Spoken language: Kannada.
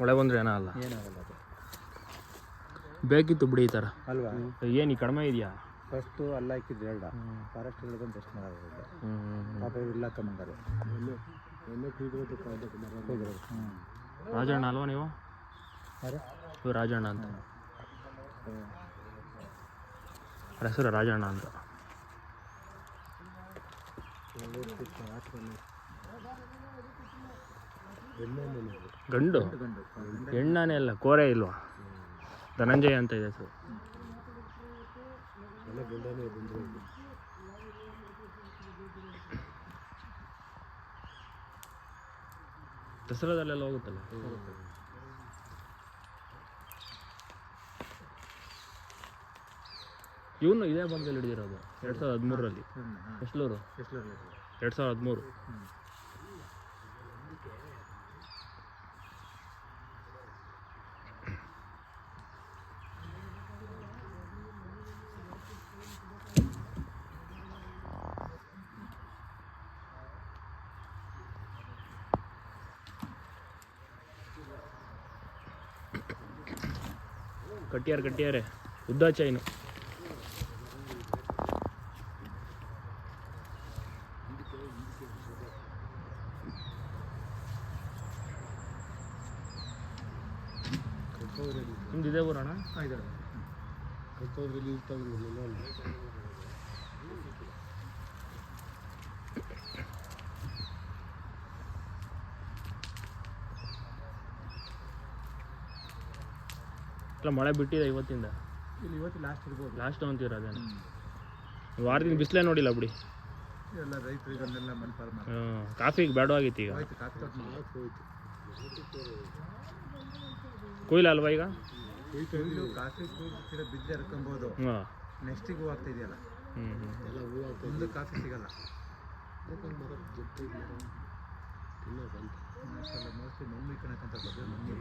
ಮಳೆ ಬಂದ್ರೆ ಏನೋ ಅಲ್ಲ ಏನಾಗಲ್ಲ ಅದು ಬೇಕಿತ್ತು ಬಿಡಿ ಈ ಥರ ಅಲ್ವಾ ಏನು ಈ ಕಡಿಮೆ ಇದೆಯಾ ಫಸ್ಟು ಅಲ್ಲ ಹಾಕಿದ್ರೆ ಹೇಳ್ದ ಫಾರೆಸ್ಟ್ ಬಂದು ಎಷ್ಟು ಮಾಡೋದು ಪಾಪ ಇಲ್ಲ ಕಮ್ಮಂಗಾರೆ ರಾಜಣ್ಣ ಅಲ್ವಾ ನೀವು ಇವ್ ಇವ್ರು ರಾಜಣ್ಣ ಅಂತ ಅವ್ರ ಹೆಸರು ರಾಜಣ್ಣ ಅಂತ ಗಂಡು? ಹೆಣ್ಣಾನೆ ಅಲ್ಲ ಕೋರೆ ಇಲ್ವಾ? ಧನಂಜಯ ಅಂತ ಇದೆ ಸರ್. ದಸರಾದಲ್ಲೆಲ್ಲ ಹೋಗುತ್ತಲ್ಲ? ಇವನು ಇದೇ ಭಾಗದಲ್ಲಿ ಹಿಡಿದಿರೋದು ಎರಡು ಸಾವಿರದ ಹದಿಮೂರರಲ್ಲಿ. ಎಷ್ಟು ಎರಡು ಸಾವಿರದ ಹದಿಮೂರು. ಕಟ್ಟಿಯಾರ ಕಟ್ಟಿಯಾರೆ. ಉದ್ದ ಚೈನು ನಿಮ್ದು ಇದೇ ಊರಣ ಇದೆ ಇಲ್ಲ ಮಳೆ ಬಿಟ್ಟಿದೆ ಇವತ್ತಿಂದ. ಇಲ್ಲಿ ಇವತ್ತು ಲಾಸ್ಟ್ ಇರ್ಬೋದು. ಲಾಸ್ಟ್ ಅಂತೀರ ಅದೇನು. ವಾರದಿಂದ ಬಿಸಿಲೇ ನೋಡಿಲ್ಲ ಬಿಡಿ. ಎಲ್ಲ ರೈತರಿಗನ್ನೆಲ್ಲ ಮಾಡಿ ಹ್ಮ್. ಕಾಫಿಗೆ ಬೇಡವಾಗಿತ್ತು ಈಗ. ಹೋಯ್ತು ಹೋಯ್ತು ಕೊಯ್ಲ ಅಲ್ವಾ ಈಗ? ಕಾಫಿ ಬಿದ್ದು ಎರ್ಕೊಂಬೋದು ಹಾಂ ನೆಕ್ಸ್ಟಿಗೆ ಹೂ ಆಗ್ತಿದೆಯಲ್ಲ ಹ್ಞೂ ಹ್ಞೂ ಮುಂದೆ ಕಾಫಿ ಸಿಗಲ್ಲ. ಮೋಸ್ಟ್ಲಿ ಮಮ್ಮಿ ಕಣಕ್ಕಂತ ಬಂದ್ರೆ ಮಮ್ಮಿ.